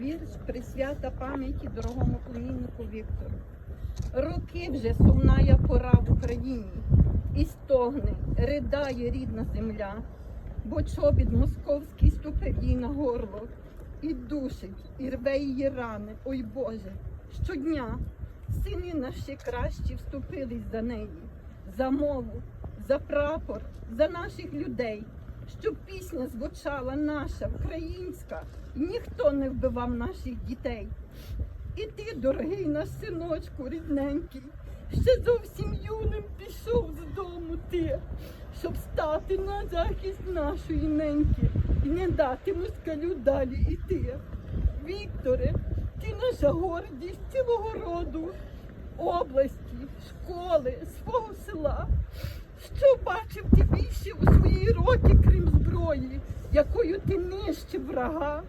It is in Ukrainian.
вірш присвята пам'яті дорогому племіннику Віктору. Роки вже сумная пора в Україні, і стогне, ридає рідна земля, бо чобіт московський ступив їй на горло, і душить, і рве її рани, ой Боже, щодня сини наші кращі вступились за неї, за мову, за прапор, за наших людей, щоб пісня звучала наша, українська, ніхто не вбивав наших дітей. І ти, дорогий наш синочку, рідненький, ще зовсім юним пішов з дому ти, щоб стати на захист нашої неньки і не дати москалю далі іти. Вікторе, ти наша гордість цілого роду, області, школи, свого села. Зброї, якою ти нищив врага?